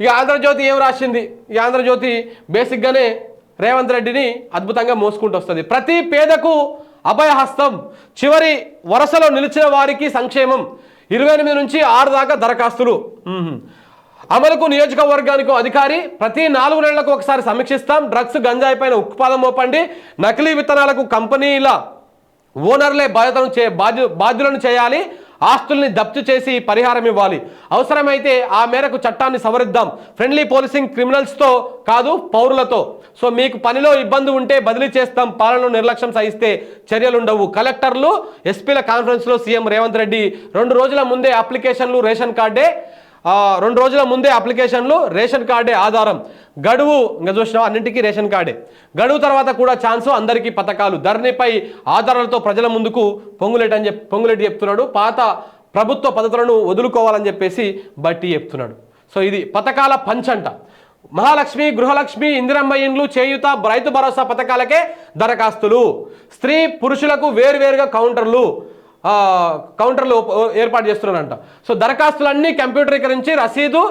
ఇక ఆంధ్రజ్యోతి ఏం రాసింది? ఈ ఆంధ్రజ్యోతి బేసిక్గానే రేవంత్ రెడ్డిని అద్భుతంగా మోసుకుంటూ వస్తుంది. ప్రతి పేదకు అభయహస్తం చివరి వరుసలో నిలిచిన వారికి సంక్షేమం. ఇరవై ఎనిమిది నుంచి ఆరు దాకా దరఖాస్తులు. అమలుకు నియోజకవర్గానికి అధికారి ప్రతి నాలుగు నెలలకు ఒకసారి సమీక్షిస్తాం. డ్రగ్స్ గంజాయి పైన ఉక్కుపాదం మోపండి. నకిలీ విత్తనాలకు కంపెనీల ఓనర్లే బాధ్యతను చే బాధ్యు బాధ్యులను చేయాలి. ఆస్తుల్ని జప్తు చేసి పరిహారం ఇవ్వాలి. అవసరమైతే ఆ మేరకు చట్టాన్ని సవరిద్దాం. ఫ్రెండ్లీ పోలీసింగ్ క్రిమినల్స్తో కాదు పౌరులతో. సో మీకు పనిలో ఇబ్బంది ఉంటే బదిలీ చేస్తాం. పాలనలో నిర్లక్ష్యం సహిస్తే చర్యలుండవు. కలెక్టర్లు ఎస్పీల కాన్ఫరెన్స్లో సీఎం రేవంత్ రెడ్డి రెండు రోజుల ముందే అప్లికేషన్లు రేషన్ కార్డే రెండు రోజుల ముందే అప్లికేషన్లు రేషన్ కార్డే ఆధారం. గడువు ఇంకా చూసినావు అన్నింటికీ రేషన్ కార్డే. గడువు తర్వాత కూడా ఛాన్సు అందరికీ పథకాలు. ధరణిపై ఆధారాలతో ప్రజల ముందుకు పొంగులేటి అని చెప్పి పొంగులేటి చెప్తున్నాడు. పాత ప్రభుత్వ పద్ధతులను వదులుకోవాలని చెప్పేసి బట్టి చెప్తున్నాడు. సో ఇది పథకాల పంచంట. మహాలక్ష్మి గృహలక్ష్మి ఇందిరమ్మ ఇండ్లు చేయుత రైతు భరోసా పథకాలకే దరఖాస్తులు. స్త్రీ పురుషులకు వేరువేరుగా కౌంటర్లు. కౌంటర్లు ఏర్పాటు చేస్తున్నారంట. సో దరఖాస్తులన్నీ కంప్యూటరీకరించి రసీదు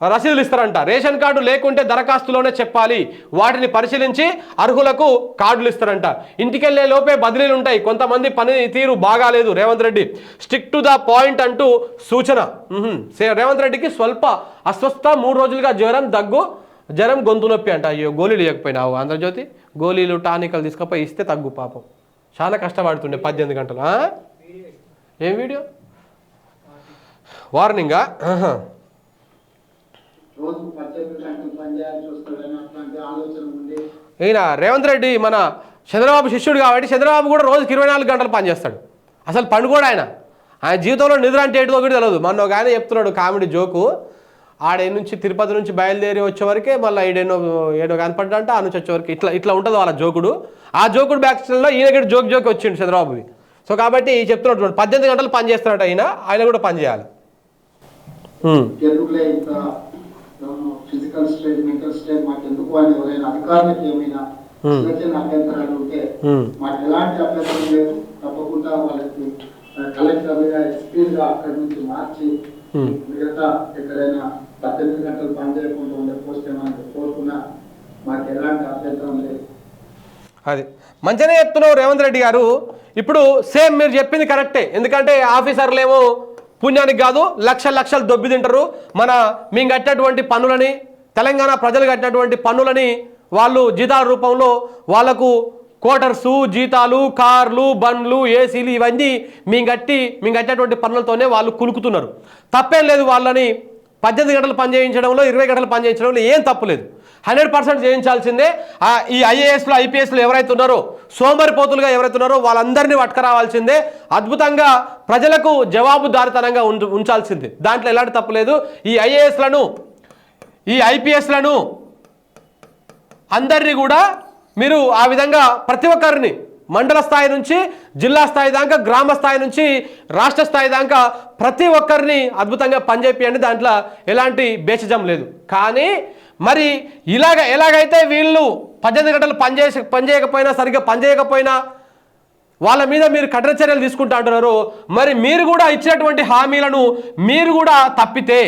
రసీదులు ఇస్తారంట. రేషన్ కార్డు లేకుంటే దరఖాస్తులోనే చెప్పాలి. వాటిని పరిశీలించి అర్హులకు కార్డులు ఇస్తారంట. ఇంటికెళ్ళే లోపే బదిలీలు ఉంటాయి. కొంతమంది పని తీరు బాగాలేదు. Revanth Reddy stick to the point అంటూ సూచన. రేవంత్ రెడ్డికి స్వల్ప అస్వస్థ మూడు రోజులుగా జ్వరం దగ్గు జ్వరం గొంతు నొప్పి అంట. అయ్యో గోళీలు ఇవ్వకపోయినావు ఆంధ్రజ్యోతి గోళీలు టానికలు తీసుకపోయి ఇస్తే తగ్గు పాపం. చాలా కష్టపడుతుండే పద్దెనిమిది గంటలు ఏం వీడియో? వార్నింగా? ఈయన రేవంత్ రెడ్డి మన చంద్రబాబు శిష్యుడు కాబట్టి చంద్రబాబు కూడా రోజుకి ఇరవై నాలుగు గంటలు పనిచేస్తాడు అసలు పండు కూడా ఆయన. ఆయన జీవితంలో నిద్ర అంటే ఏంటో కూడా తెలియదు మొన్న ఒక ఆయన చెప్తున్నాడు కామెడీ జోకు. ఆడ నుంచి తిరుపతి నుంచి బయలుదేరి వచ్చే వరకే మళ్ళీ ఈడేనో ఏడో కనపడ్డంట ఆ నుంచి వచ్చే వరకు. ఇట్లా ఇట్లా ఉంటుంది వాళ్ళ జోకుడు. ఆ జోకుడు బ్యాక్ స్టైల్లో ఈయన కూడా జోక్ జోక్ వచ్చిండు చంద్రబాబుది. సో కాబట్టి చెప్తున్నాడు పద్దెనిమిది గంటలు పని చేస్తున్నాడు ఆయన ఆయన కూడా పని చేయాలి ఫిజికల్ స్ట్రెయిన్ మెంటల్ స్ట్రెయిన్ మాకు ఎందుకు అని ఎవరైనా అధికారులకు ఏమైనా. చిన్న చిన్న అభ్యంతరాలు ఉంటే. మాకు ఎలాంటి అభ్యంతరం లేదు తప్పకుండా వాళ్ళకి కలెక్టర్గా ఎస్పీగా అక్కడి నుంచి మార్చి. మిగతా ఎక్కడైనా పద్దెనిమిది గంటలు పని చేయకుండా ఉండే పోస్ట్ ఏమైనా కోరుకున్నా మాకు ఎలాంటి అభ్యంతరం లేదు అది. మంచిగానే చెప్తున్నావు రేవంత్ రెడ్డి గారు. ఇప్పుడు సేమ్ మీరు చెప్పింది కరెక్టే. ఎందుకంటే ఆఫీసర్లేమో పుణ్యానికి కాదు లక్షల లక్షలు దొబ్బి తింటారు. మన మేము కట్టినటువంటి పన్నులని తెలంగాణ ప్రజలు కట్టినటువంటి పన్నులని వాళ్ళు జీతాల రూపంలో వాళ్ళకు క్వార్టర్సు జీతాలు కార్లు బండ్లు ఏసీలు ఇవన్నీ మేము కట్టి మేము కట్టినటువంటి పన్నులతోనే వాళ్ళు కులుకుతున్నారు. తప్పేం లేదు వాళ్ళని పద్దెనిమిది గంటలు పని చేయించడంలో ఇరవై గంటలు పని చేయించడంలో ఏం తప్పులేదు హండ్రెడ్ పర్సెంట్ చేయించాల్సిందే. ఈ ఐఏఎస్లు ఐపీఎస్లు ఎవరైతే ఉన్నారో సోమరిపోతులుగా ఎవరైతే ఉన్నారో వాళ్ళందరినీ పట్టుకురావాల్సిందే. అద్భుతంగా ప్రజలకు జవాబుదారితనంగా ఉంచు ఉంచాల్సిందే. దాంట్లో ఎలాంటి తప్పులేదు ఈ ఐఏఎస్లను ఈ ఐపీఎస్లను అందరినీ కూడా మీరు ఆ విధంగా ప్రతి ఒక్కరిని మండల స్థాయి నుంచి జిల్లా స్థాయి దాకా గ్రామ స్థాయి నుంచి రాష్ట్ర స్థాయి దాకా ప్రతి ఒక్కరిని అద్భుతంగా పనిచేపియండి. దాంట్లో ఎలాంటి బేచజం లేదు. కానీ మరి ఇలాగ ఎలాగైతే వీళ్ళు పద్దెనిమిది గంటలు పనిచేసి పనిచేయకపోయినా సరిగ్గా పనిచేయకపోయినా వాళ్ళ మీద మీరు కఠిన చర్యలు తీసుకుంటా అంటున్నారు. మరి మీరు కూడా ఇచ్చినటువంటి హామీలను మీరు కూడా తప్పితే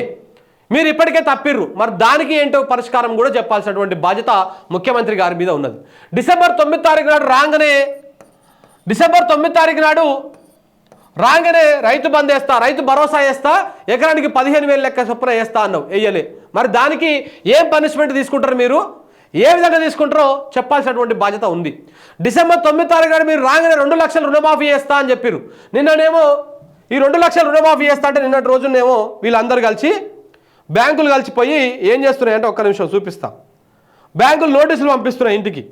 మీరు ఇప్పటికే తప్పిర్రు. మరి దానికి ఏంటో పరిష్కారం కూడా చెప్పాల్సినటువంటి బాధ్యత ముఖ్యమంత్రి గారి మీద ఉన్నది. డిసెంబర్ తొమ్మిది తారీఖు నాడు రాగానే డిసెంబర్ తొమ్మిది తారీఖు నాడు రాగానే రైతు బంద్ వేస్తా రైతు భరోసా వేస్తా ఎకరానికి పదిహేను వేలు లెక్క చొప్పున వేస్తా అన్నావు వేయలే. మరి దానికి ఏం పనిష్మెంట్ తీసుకుంటారు మీరు? ఏ విధంగా తీసుకుంటారో చెప్పాల్సినటువంటి బాధ్యత ఉంది. డిసెంబర్ తొమ్మిది తారీఖు నాడు మీరు రాగానే రెండు లక్షలు రుణమాఫీ చేస్తా అని చెప్పారు నిన్ననేమో ఈ రెండు లక్షలు రుణమాఫీ చేస్తా అంటే నిన్నటి రోజునేమో వీళ్ళందరూ కలిసి బ్యాంకులు కలిసిపోయి ఏం చేస్తున్నాయంటే ఒక్క నిమిషం చూపిస్తా. బ్యాంకులు నోటీసులు పంపిస్తున్నాయి ఇంటికి.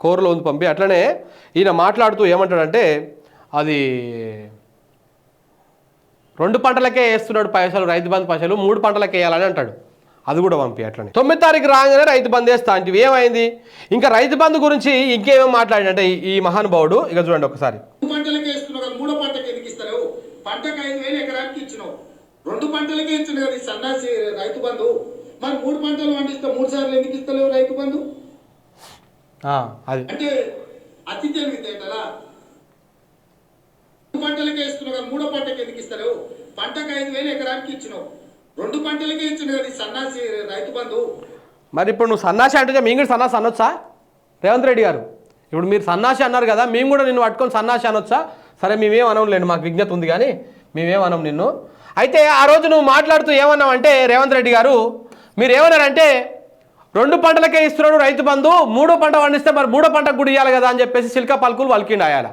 కోరలో ఉంది పంపి. అట్లనే ఈయన మాట్లాడుతూ ఏమంటాడంటే అది రెండు పంటలకే వేస్తున్నాడు పైసలు రైతు బంధు పైసలు మూడు పంటలకే వేయాలని అంటాడు. అది కూడా పంపి అట్లనే. తొమ్మిది తారీఖు రాగానే రైతు బంద్ వేస్తా అంటే ఏమైంది? ఇంకా రైతు బంధు గురించి ఇంకేమేమి మాట్లాడినంటే ఈ- మహానుభావుడు ఇక చూడండి ఒకసారి. రెండు పంటలకే పంటకు ఐదు వేలు ఎకరానికి ఇచ్చినావు. రెండు పంటలకే ఇచ్చిన కదా సన్నాసి రైతు బంధు. మరి మూడు పంటలు పండిస్తే మూడు సార్లు ఎందుకు ఇస్తలేవు రైతు బంధు? అది. అంటే అతి తెలివితేటలా పంటలకే ఇస్తున్నావు కదా మూడో పంటకి ఎందుకు ఇస్తలేవు? పంటకు ఐదు వేలు ఎకరానికి ఇచ్చినావు. రెండు పంటలకే కదా సన్నాసి రైతు బంధు. మరి ఇప్పుడు నువ్వు సన్నాసి అంటే మేము కూడా సన్నాసి అనొచ్చా? రేవంత్ రెడ్డి గారు ఇప్పుడు మీరు సన్నాసి అన్నారు కదా మేము కూడా నిన్ను పట్టుకొని సన్నాసి అనొచ్చా? సరే మేమేం అనలేండి మాకు విజ్ఞత ఉంది కానీ మేమేం అనం నిన్ను. అయితే ఆ రోజు నువ్వు మాట్లాడుతూ ఏమన్నావంటే రేవంత్ రెడ్డి గారు మీరు ఏమన్నారంటే రెండు పంటలకే ఇస్తున్నాడు రైతు బంధు. మూడో పంట పండిస్తే మరి మూడో పంటకు కూడా ఇవ్వాలి కదా అని చెప్పేసి శిల్క పలుకులు వలికిండి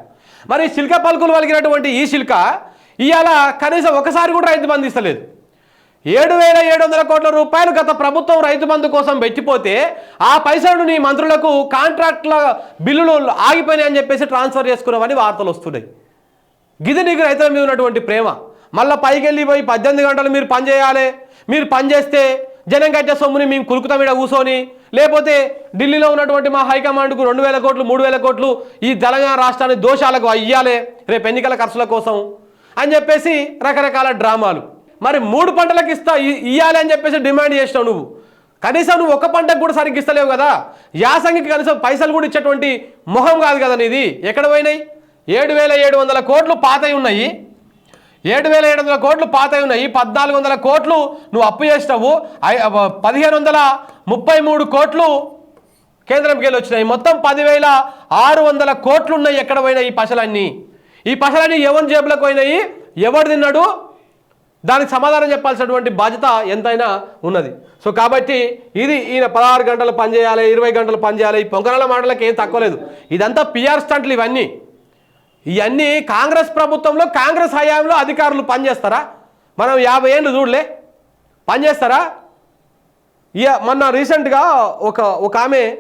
మరి శిల్క పలుకులు వలికినటువంటి ఈ సిల్క ఇవాళ కనీసం ఒకసారి కూడా రైతు బంధు ఇస్తలేదు. ఏడు వేల ఏడు వందల కోట్ల రూపాయలు గత ప్రభుత్వం రైతు బంధు కోసం పెట్టిపోతే ఆ పైసలను నీ మంత్రులకు కాంట్రాక్ట్ల బిల్లులు ఆగిపోయినాయి అని చెప్పేసి ట్రాన్స్ఫర్ చేసుకున్నామని వార్తలు వస్తున్నాయి. గిది నీకు రైతుల మీద ఉన్నటువంటి ప్రేమ. మళ్ళీ పైకి వెళ్ళి పోయి పద్దెనిమిది గంటలు మీరు పనిచేయాలి మీరు పని చేస్తే జనం కట్టే సొమ్ముని మేము కులుకుతాం ఇక్కడ కూసోని లేకపోతే ఢిల్లీలో ఉన్నటువంటి మా హైకమాండ్కు రెండు వేల కోట్లు మూడు వేల కోట్లు ఈ తెలంగాణ రాష్ట్రాన్ని దోషాలకు అయ్యాలి రేపు ఎన్నికల ఖర్చుల కోసం అని చెప్పేసి రకరకాల డ్రామాలు. మరి మూడు పంటలకు ఇస్తా ఇ- ఇయ్యాలి అని చెప్పేసి డిమాండ్ చేసినావు నువ్వు. కనీసం నువ్వు ఒక పంటకు కూడా సరిగ్గా ఇస్తలేవు కదా. యాసంగికి కనీసం పైసలు కూడా ఇచ్చేటువంటి మొహం కాదు కదా నీది. ఎక్కడ పోయినాయి? ఏడు వేల ఏడు వందల కోట్లు పాతయి ఉన్నాయి. ఏడు వేల ఏడు వందల కోట్లు పాతవి ఉన్నాయి. పద్నాలుగు వందల కోట్లు నువ్వు అప్పు చేసినావు. పదిహేను వందల ముప్పై మూడు కోట్లు కేంద్రంకి వెళ్ళి వచ్చినాయి మొత్తం పదివేల ఆరు వందల కోట్లు ఉన్నాయి ఎక్కడ పోయినాయి ఈ పశలన్నీ ఈ పశలన్నీ ఎవరి జేబులకు పోయినాయి? ఎవడు తిన్నాడు? దానికి సమాధానం చెప్పాల్సినటువంటి బాధ్యత ఎంతైనా ఉన్నది. సో కాబట్టి ఇది ఈయన పదహారు గంటలు పనిచేయాలి ఇరవై గంటలు పనిచేయాలి. ఈ పొంగరాల మాటలకు ఏం తక్కువ లేదు. ఇదంతా పిఆర్ స్టంట్లు ఇవన్నీ. ఇవన్నీ కాంగ్రెస్ ప్రభుత్వంలో కాంగ్రెస్ హయాంలో అధికారులు పనిచేస్తారా? మనం యాభై ఏళ్ళు చూడలే. పనిచేస్తారా? ఇక మొన్న రీసెంట్గా ఒక ఒక ఆమె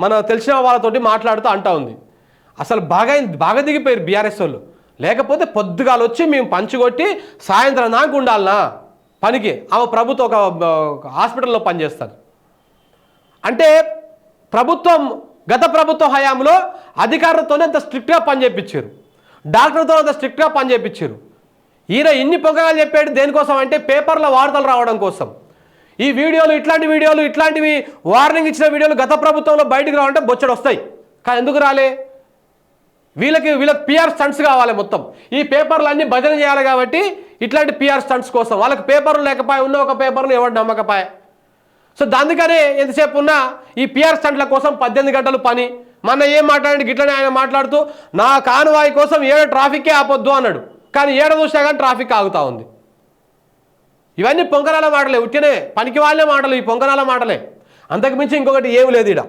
మన తెలిసిన వాళ్ళతోటి మాట్లాడుతూ అంటా ఉంది. అసలు బాగా బాగా దిగిపోయారు బీఆర్ఎస్ వాళ్ళు. లేకపోతే పొద్దుగాల వచ్చి మేము పంచుకొట్టి సాయంత్రం దాకా ఉండాలనా? పనికి. ఆమె ప్రభుత్వం ఒక హాస్పిటల్లో పనిచేస్తారు అంటే ప్రభుత్వం గత ప్రభుత్వ హయాంలో అధికారులతోనే అంత స్ట్రిక్ట్గా పనిచేపించారు. డాక్టర్తో అంత స్ట్రిక్ట్గా పనిచేపించారు ఈయన ఇన్ని పొగగాలు చెప్పాడు దేనికోసం అంటే పేపర్లో వార్తలు రావడం కోసం. ఈ వీడియోలు ఇట్లాంటి వీడియోలు ఇట్లాంటివి వార్నింగ్ ఇచ్చిన వీడియోలు గత ప్రభుత్వంలో బయటకు రావాలంటే బొచ్చడు వస్తాయి. కానీ ఎందుకు రాలే? వీళ్ళకి వీళ్ళకి పిఆర్ స్టంట్స్ కావాలి మొత్తం. ఈ పేపర్లు అన్ని భజన చేయాలి కాబట్టి ఇట్లాంటి పిఆర్ స్టంట్స్ కోసం. వాళ్ళకి పేపర్లు లేకపోయా ఉన్న ఒక పేపర్లు ఎవరు నమ్మకపోయా. సో దానికనే ఎంతసేపు ఉన్నా ఈ పిఆర్ స్టంట్ల కోసం పద్దెనిమిది గంటలు పని. మొన్న ఏం మాట్లాడి గిట్లనే ఆయన మాట్లాడుతూ నా కానువాయి కోసం ఏడు ట్రాఫిక్కే ఆపొద్దు అన్నాడు. కానీ ఏడ చూసినా కానీ ట్రాఫిక్ ఆగుతూ ఉంది. ఇవన్నీ పొంగనాల మాటలే ఉట్టినే పనికి వాళ్ళే మాటలు ఈ పొంగనాల మాటలే. అంతకు మించి ఇంకొకటి ఏమి లేదు ఇక్కడ